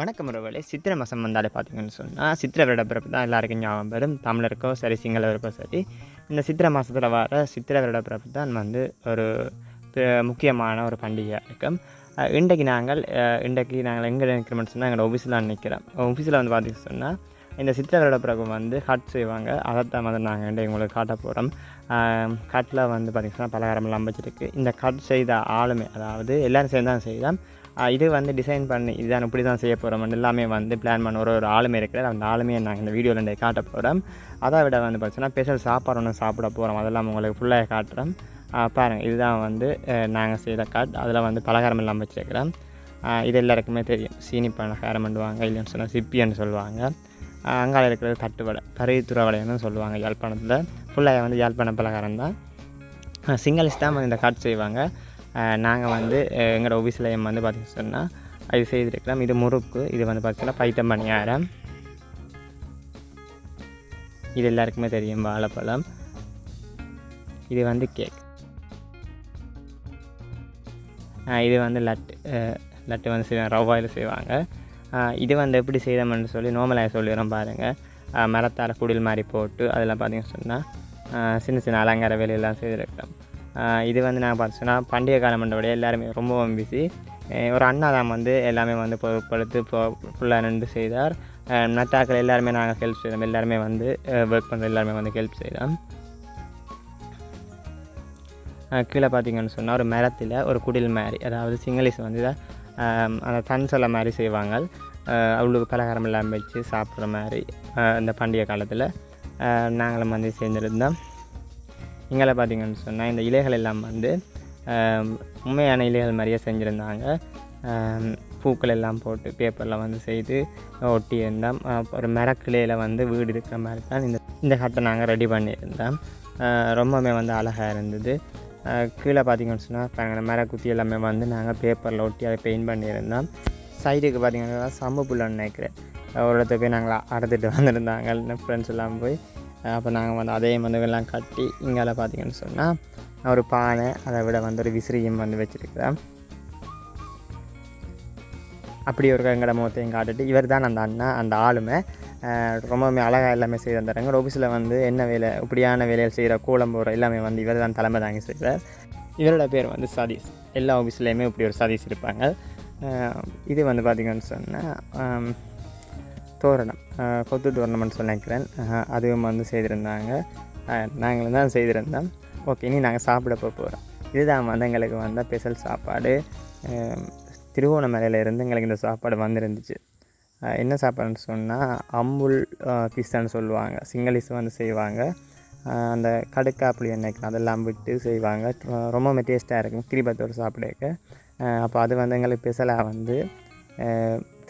வணக்கம் உறவுகளே. சித்திரை மாதம் வந்தாலே பார்த்தீங்கன்னு சொன்னால் சித்திரை வருட பிறப்பு தான் எல்லாருக்கும் ஞாபகம் வரும். தமிழருக்கோ சரி சிங்களவருக்கோ சரி. இந்த சித்திரை மாதத்தில் வர சித்திரை வருட பிறப்பு தான் வந்து ஒரு முக்கியமான ஒரு பண்டிகையாக இருக்கும். இன்றைக்கு நாங்கள் இன்றைக்கு நாங்கள் எங்கே நிற்கிறோம்னு சொன்னால் எங்களோட ஆஃபீஸில் நிற்கிறோம். ஆஃபீஸில் வந்து பார்த்தீங்கன்னு சொன்னால் இந்த சித்திரை வருட பிறகு வந்து ஹட் செய்வாங்க. அதைத்தான் வந்து நாங்கள் இன்றைக்கு உங்களுக்கு காட்ட போகிறோம் கட்டில் வந்து பார்த்திங்கன்னா பலகாரமெல்லாம் வச்சுருக்கு. இந்த கட் செய்த ஆளுமே அதாவது எல்லோரும் சேர்ந்து தான் செய்தோம் இது வந்து டிசைன் பண்ணி இதுதான் இப்படி தான் செய்ய போகிறோம் எல்லாமே வந்து பிளான் பண்ண ஒரு ஒரு ஆளுமே இருக்கிறார். அந்த ஆளுமே நாங்கள் இந்த வீடியோவில் இன்றைக்கு காட்ட போகிறோம் அதை விட வந்து பார்த்தீங்கன்னா ஸ்பெஷல் சாப்பாடு ஒன்று சாப்பிட போகிறோம் அதெல்லாம் உங்களுக்கு ஃபுல்லாக காட்டுறோம். பாருங்கள் இதுதான் வந்து நாங்கள் செய்த காட் அதில் வந்து பலகாரம் எல்லாம் வச்சுருக்கிறோம். இது எல்லாருக்குமே தெரியும். சீனி பலகாரம் பண்ணுவாங்க இல்லைன்னு சொன்னால் சிப்பின்னு சொல்லுவாங்க. அங்கால இருக்கிறது தட்டு வடை கறித்துறை வடைன்னு சொல்லுவாங்க யாழ்ப்பாணத்தில். ஃபுல்லாக வந்து யாழ்ப்பாண பலகாரம் தான். சிங்களஸ் தான் வந்து இந்த காட் செய்வாங்க. நாங்கள் வந்து எங்களோட ஆஃபீஸில் வந்து பார்த்திங்க சொன்னால் இது செய்திருக்கிறோம். இது முறுக்கு இது வந்து பார்த்திங்கன்னா பைத்தம் பணியாரம். இது எல்லாருக்குமே தெரியும் வாழைப்பழம். இது வந்து கேக் இது வந்து லட்டு லட்டு வந்து செய்வாங்க ரவாயில் செய்வாங்க. இது வந்து எப்படி செய்தோம்னு சொல்லி நோமலாக சொல்லிடுறோம் பாருங்கள் மரத்தால் குடில் மாதிரி போட்டு அதெல்லாம் பார்த்தீங்கன்னு சொன்னால் சின்ன சின்ன அலங்கார வேலையெல்லாம் செய்திருக்கிறோம். இது வந்து நான் பார்த்தோன்னா பண்டிகை காலம் பண்ணுறபடியே எல்லாருமே ரொம்பவும் பிஸி ஒரு அண்ணா தான் வந்து எல்லாமே வந்து பொருட்படுத்து ஃபுல்லாக நின்று செய்தார். நட்டாக்கள் எல்லாருமே நாங்கள் ஹெல்ப் செய்தோம். எல்லாருமே வந்து ஒர்க் பண்ணுற எல்லாருமே வந்து ஹெல்ப் செய்தோம். கீழே பார்த்தீங்கன்னு சொன்னால் ஒரு மரத்தில் ஒரு குடில் மாதிரி அதாவது சிங்களீஸ் வந்து அந்த தன் சொல்ல மாதிரி செய்வாங்க அவளுக்கு அவ்வளோ பலகாரம் எல்லாம் வச்சு சாப்பிட்ற மாதிரி இந்த பண்டிகை காலத்தில் நாங்களும் வந்து சேர்ந்துருந்தோம். இங்கே பார்த்தீங்கன்னு சொன்னால் இந்த இலைகள் எல்லாம் வந்து உண்மையான இலைகள் மாதிரியே செஞ்சுருந்தாங்க. பூக்கள் எல்லாம் போட்டு பேப்பரில் வந்து செய்து ஒட்டியிருந்தோம் ஒரு மரக்கிளையில் வந்து வீடு இருக்கிற மாதிரி தான் இந்த இந்த கட்டை நாங்கள் ரெடி பண்ணியிருந்தோம். ரொம்பவுமே வந்து அழகாக இருந்தது. கீழே பார்த்தீங்கன்னு சொன்னால் பாருங்க மரக்குத்தி எல்லாமே வந்து நாங்கள் பேப்பரில் ஒட்டி அதை பெயிண்ட் பண்ணியிருந்தோம். சைடுக்கு பார்த்தீங்கன்னா சம்பு புள்ளன்னு நினைக்கிறேன். ஒரு இடத்த போய் நாங்கள் அறுத்துட்டு வந்திருந்தாங்க ஃப்ரெண்ட்ஸ் எல்லாம் போய் அப்போ நாங்கள் வந்து அதே வந்து எல்லாம் கட்டி இங்கால பார்த்தீங்கன்னு சொன்னால் ஒரு பானை அதை விட வந்து ஒரு விசிறியும் வந்து வச்சுருக்கிறேன். அப்படி ஒரு எங்கட முகத்தையும் காட்டுட்டு இவர் தான் அந்த அண்ணா அந்த ஆளுமை. ரொம்பவுமே அழகாக எல்லாமே செய்து தந்துறாங்க ஆஃபீஸில் வந்து என்ன வேலை இப்படியான வேலைகள் செய்கிற கூலம் போகிற எல்லாமே வந்து இவர் தான் தலைமை தாங்கி செய்கிறார் இவரோட பேர் வந்து சதீஷ். எல்லா ஆஃபீஸ்லேயுமே இப்படி ஒரு சதீஷ் இருப்பாங்க. இது வந்து பார்த்திங்கன்னு சொன்னால் தோரணம். கொத்து டோர்னமெண்ட்ஸ் நினைக்கிறேன் அதுவும் வந்து செய்திருந்தாங்க. நாங்களும் தான் செய்திருந்தோம். ஓகே இனி நாங்கள் சாப்பிட போக போகிறோம் இதுதான் வந்து எங்களுக்கு வந்த ஸ்பெஷல் சாப்பாடு. திருவோணமலையிலேருந்து இருந்து எங்களுக்கு இந்த சாப்பாடு வந்துருந்துச்சு. என்ன சாப்பாடுன்னு சொன்னால் அம்புல் பிஸ்தான்னு சொல்லுவாங்க. சிங்களிஸ் வந்து செய்வாங்க. அந்த கடுக்கா புளி என்னைக்கு அதெல்லாம் விட்டு செய்வாங்க. ரொம்பவுமே டேஸ்ட்டாக இருக்கும். கிரிபத்தோடு சாப்பிடக்க அப்போ அது வந்து எங்களுக்கு ஸ்பெஷலாக வந்து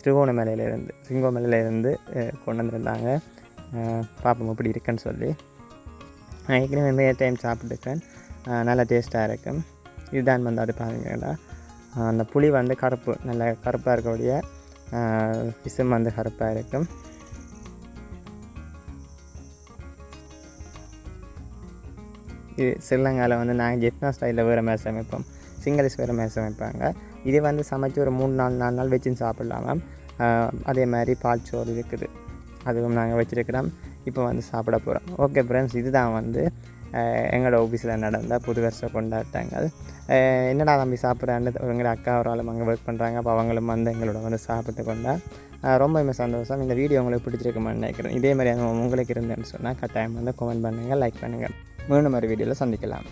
திருவோணமலையிலேருந்து சிங்கோமலையிலேருந்து கொண்டு வந்திருந்தாங்க. பார்ப்போம் எப்படி இருக்குன்னு சொல்லி. நான் ஏற்கனவே நிறைய டைம் சாப்பிட்டுருக்கேன். நல்லா டேஸ்ட்டாக இருக்கும். இதுதான் வந்து அது பாருங்கடா. அந்த புளி வந்து கருப்பு நல்ல கருப்பாக இருக்கக்கூடிய பிசும் வந்து கருப்பாக இருக்கும். இது ஸ்ரீலங்காவில் வந்து நாங்கள் ஜெட்னா ஸ்டைலில் வேறு மாதிரி சமைப்போம். சிங்களீஸ் வேறு சமைப்பாங்க இது வந்து சமைச்சு ஒரு மூணு நாலு நாலு நாள் வச்சு சாப்பிட்லாமா அதே மாதிரி பால் சோறு இருக்குது. அதுவும் நாங்கள் வச்சுருக்கிறோம். இப்போ வந்து சாப்பிட போகிறோம் ஓகே ஃப்ரெண்ட்ஸ் இதுதான் வந்து எங்களோட ஆஃபீஸில் நடந்த புது வருஷ கொண்டாட்டங்கள். என்னடா தம்பி சாப்பிட்றான்னு எங்களோட அக்கா ஒரு ஆளும் அங்கே ஒர்க் பண்ணுறாங்க அப்போ அவங்களும் வந்து எங்களோட வந்து சாப்பிட்டு கொண்டா ரொம்பவுமே சந்தோஷம். இந்த வீடியோ உங்களுக்கு பிடிச்சிருக்குமான்னு நினைக்கிறேன். இதே மாதிரி உங்களுக்கு இருந்தேன்னு சொன்னால் கட்டாயம் வந்து கமெண்ட் பண்ணுங்கள் லைக் பண்ணுங்கள் மீண்டும் ஒரு வீடியோவில் சந்திக்கலாம்.